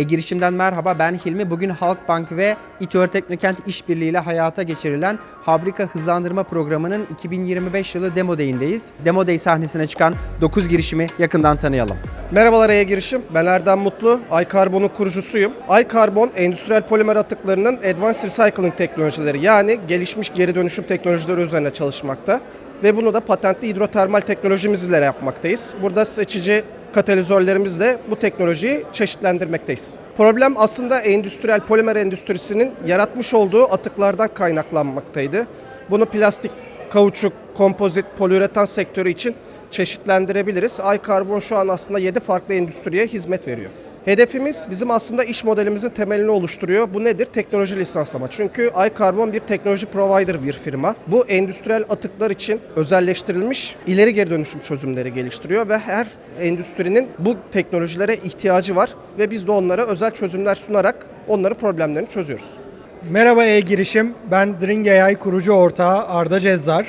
E-Girişim'den merhaba ben Hilmi. Bugün Halkbank ve İTÜ Teknokent işbirliğiyle hayata geçirilen Fabrika Hızlandırma Programı'nın 2025 yılı Demo Day'indeyiz. Demo Day sahnesine çıkan 9 girişimi yakından tanıyalım. Merhabalar Aya Girişim. Ben Erdem Mutlu. iCarbon'un kurucusuyum. iCarbon, endüstriyel polimer atıklarının Advanced Recycling teknolojileri yani gelişmiş geri dönüşüm teknolojileri üzerine çalışmakta. Ve bunu da patentli hidrotermal teknolojimizle yapmaktayız. Burada seçici katalizörlerimizle bu teknolojiyi çeşitlendirmekteyiz. Problem aslında endüstriyel polimer endüstrisinin yaratmış olduğu atıklardan kaynaklanmaktaydı. Bunu plastik, kauçuk, kompozit, poliüretan sektörü için çeşitlendirebiliriz. iCarbon şu an aslında 7 farklı endüstriye hizmet veriyor. Hedefimiz bizim aslında iş modelimizin temelini oluşturuyor. Bu nedir? Teknoloji lisanslama. Çünkü iCarbon bir teknoloji provider bir firma. Bu endüstriyel atıklar için özelleştirilmiş ileri geri dönüşüm çözümleri geliştiriyor ve her endüstrinin bu teknolojilere ihtiyacı var ve biz de onlara özel çözümler sunarak onların problemlerini çözüyoruz. Merhaba e-girişim. Ben Dring AI kurucu ortağı Arda Cezzar.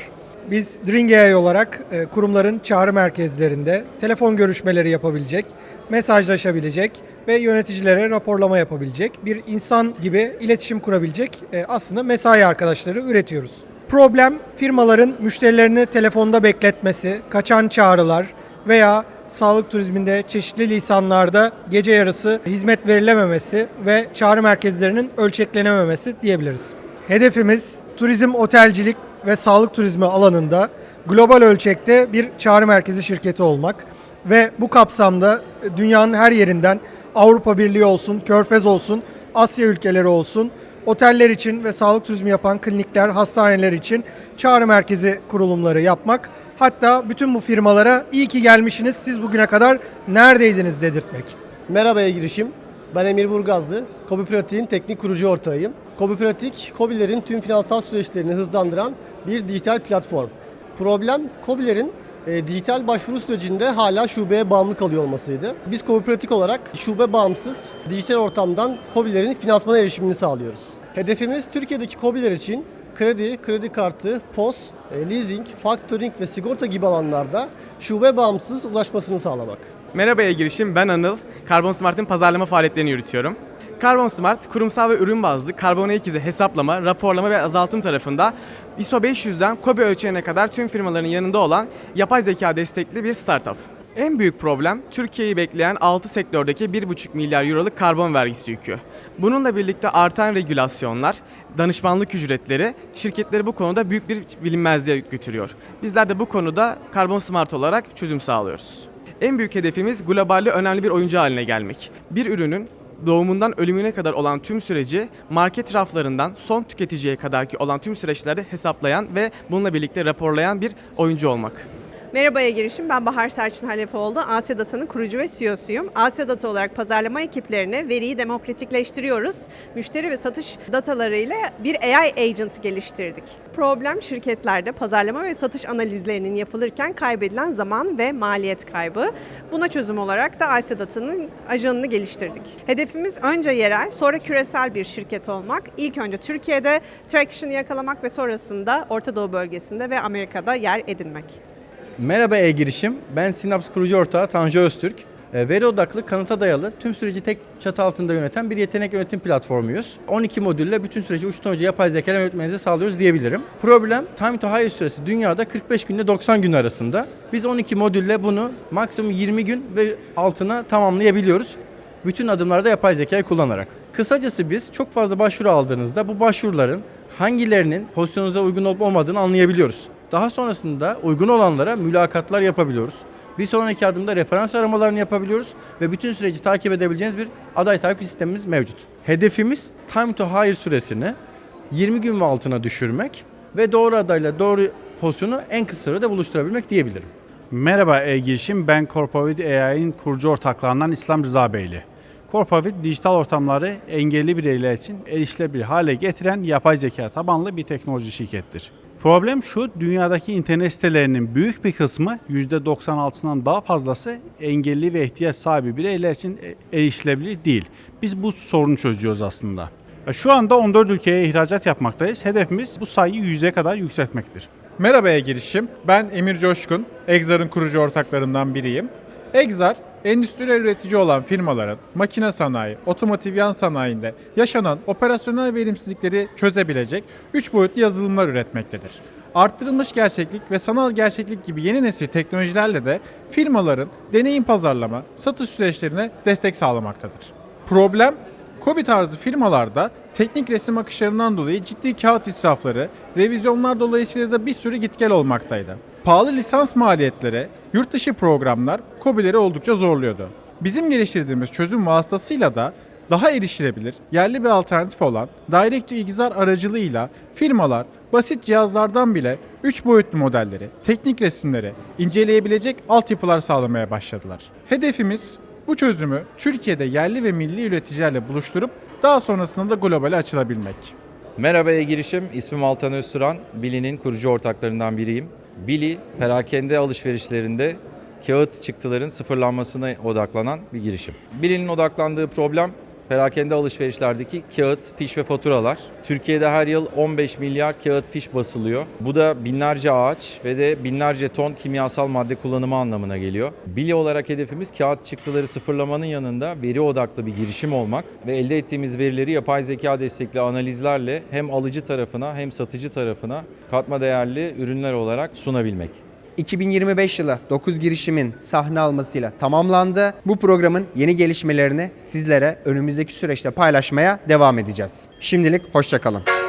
Biz Dring AI olarak e, kurumların çağrı merkezlerinde telefon görüşmeleri yapabilecek, mesajlaşabilecek ve yöneticilere raporlama yapabilecek bir insan gibi iletişim kurabilecek e, aslında mesai arkadaşları üretiyoruz. Problem firmaların müşterilerini telefonda bekletmesi, kaçan çağrılar veya sağlık turizminde çeşitli lisanlarda gece yarısı hizmet verilememesi ve çağrı merkezlerinin ölçeklenememesi diyebiliriz. Hedefimiz turizm, otelcilik ve sağlık turizmi alanında global ölçekte bir çağrı merkezi şirketi olmak ve bu kapsamda dünyanın her yerinden Avrupa Birliği olsun, Körfez olsun, Asya ülkeleri olsun, oteller için ve sağlık turizmi yapan klinikler, hastaneler için çağrı merkezi kurulumları yapmak. Hatta bütün bu firmalara iyi ki gelmişsiniz, siz bugüne kadar neredeydiniz dedirtmek. Merhaba girişim. Ben Emir Burgazlı. Kobi Pratik'in teknik kurucu ortağıyım. Kobi Pratik, Kobilerin tüm finansal süreçlerini hızlandıran bir dijital platform. Problem, Kobilerin e, dijital başvuru sürecinde hala şubeye bağımlı kalıyor olmasıydı. Biz Kobi Pratik olarak şube bağımsız dijital ortamdan Kobilerin finansmana erişimini sağlıyoruz. Hedefimiz Türkiye'deki Kobiler için kredi, kredi kartı, POS, e, leasing, factoring ve sigorta gibi alanlarda şube bağımsız ulaşmasını sağlamak. Merhaba girişim ben Anıl. Carbon Smart'ın pazarlama faaliyetlerini yürütüyorum. Carbon Smart, kurumsal ve ürün bazlı karbon ayak izi hesaplama, raporlama ve azaltım tarafında ISO 500'den KOBE ölçeğine kadar tüm firmaların yanında olan yapay zeka destekli bir startup. En büyük problem Türkiye'yi bekleyen 6 sektördeki 1,5 milyar euroluk karbon vergisi yükü. Bununla birlikte artan regülasyonlar, danışmanlık ücretleri şirketleri bu konuda büyük bir bilinmezliğe götürüyor. Bizler de bu konuda Carbon Smart olarak çözüm sağlıyoruz. En büyük hedefimiz globalde önemli bir oyuncu haline gelmek. Bir ürünün doğumundan ölümüne kadar olan tüm süreci market raflarından son tüketiciye kadarki olan tüm süreçleri hesaplayan ve bununla birlikte raporlayan bir oyuncu olmak. Merhabaya girişim. Ben Bahar Serçin Halefoğlu. Asya Data'nın kurucu ve CEO'suyum. Asya Data olarak pazarlama ekiplerine veriyi demokratikleştiriyoruz. Müşteri ve satış datalarıyla bir AI agent geliştirdik. Problem şirketlerde pazarlama ve satış analizlerinin yapılırken kaybedilen zaman ve maliyet kaybı. Buna çözüm olarak da Asya Data'nın ajanını geliştirdik. Hedefimiz önce yerel, sonra küresel bir şirket olmak. İlk önce Türkiye'de traction yakalamak ve sonrasında Orta Doğu bölgesinde ve Amerika'da yer edinmek. Merhaba e-girişim. Ben Sinaps kurucu ortağı Tanju Öztürk. E, Veri odaklı, kanıta dayalı, tüm süreci tek çatı altında yöneten bir yetenek yönetim platformuyuz. 12 modülle bütün süreci uçtan uca yapay zeka yönetmenizi sağlıyoruz diyebilirim. Problem, time to hire süresi dünyada 45 günle 90 gün arasında. Biz 12 modülle bunu maksimum 20 gün ve altına tamamlayabiliyoruz. Bütün adımlarda yapay zekayı kullanarak. Kısacası biz çok fazla başvuru aldığınızda bu başvuruların hangilerinin pozisyonunuza uygun olup olmadığını anlayabiliyoruz. Daha sonrasında uygun olanlara mülakatlar yapabiliyoruz. Bir sonraki adımda referans aramalarını yapabiliyoruz ve bütün süreci takip edebileceğiniz bir aday takip sistemimiz mevcut. Hedefimiz time to hire süresini 20 gün altına düşürmek ve doğru adayla doğru pozisyonu en kısa sürede buluşturabilmek diyebilirim. Merhaba e-girişim, ben Corpovit AI'nin kurucu ortaklarından İslam Rıza Beyli. Corpovit dijital ortamları engelli bireyler için erişilebilir hale getiren yapay zeka tabanlı bir teknoloji şirkettir. Problem şu, dünyadaki internet sitelerinin büyük bir kısmı %96'sından daha fazlası engelli ve ihtiyaç sahibi bireyler için e, erişilebilir değil. Biz bu sorunu çözüyoruz aslında. E, Şu anda 14 ülkeye ihracat yapmaktayız. Hedefimiz bu sayıyı 100'e kadar yükseltmektir. Merhabaya girişim. Ben Emir Coşkun. Exar'ın kurucu ortaklarından biriyim. Exar, endüstriyel üretici olan firmaların makine sanayi, otomotiv yan sanayinde yaşanan operasyonel verimsizlikleri çözebilecek 3 boyutlu yazılımlar üretmektedir. Arttırılmış gerçeklik ve sanal gerçeklik gibi yeni nesil teknolojilerle de firmaların deneyim pazarlama, satış süreçlerine destek sağlamaktadır. Problem Kobi tarzı firmalarda teknik resim akışlarından dolayı ciddi kağıt israfları, revizyonlar dolayısıyla da bir sürü git gel olmaktaydı. Pahalı lisans maliyetleri, yurt dışı programlar Kobileri oldukça zorluyordu. Bizim geliştirdiğimiz çözüm vasıtasıyla da daha erişilebilir, yerli bir alternatif olan Direct to aracılığıyla firmalar basit cihazlardan bile 3 boyutlu modelleri, teknik resimleri inceleyebilecek altyapılar sağlamaya başladılar. Hedefimiz bu çözümü Türkiye'de yerli ve milli üreticilerle buluşturup daha sonrasında da globale açılabilmek. Merhaba e-girişim, ismim Altan Özturan, Bili'nin kurucu ortaklarından biriyim. Bili, perakende alışverişlerinde kağıt çıktıların sıfırlanmasına odaklanan bir girişim. Bili'nin odaklandığı problem perakende alışverişlerdeki kağıt, fiş ve faturalar. Türkiye'de her yıl 15 milyar kağıt fiş basılıyor. Bu da binlerce ağaç ve de binlerce ton kimyasal madde kullanımı anlamına geliyor. Bili olarak hedefimiz kağıt çıktıları sıfırlamanın yanında veri odaklı bir girişim olmak ve elde ettiğimiz verileri yapay zeka destekli analizlerle hem alıcı tarafına hem satıcı tarafına katma değerli ürünler olarak sunabilmek. 2025 yılı 9 girişimin sahne almasıyla tamamlandı. Bu programın yeni gelişmelerini sizlere önümüzdeki süreçte paylaşmaya devam edeceğiz. Şimdilik hoşçakalın.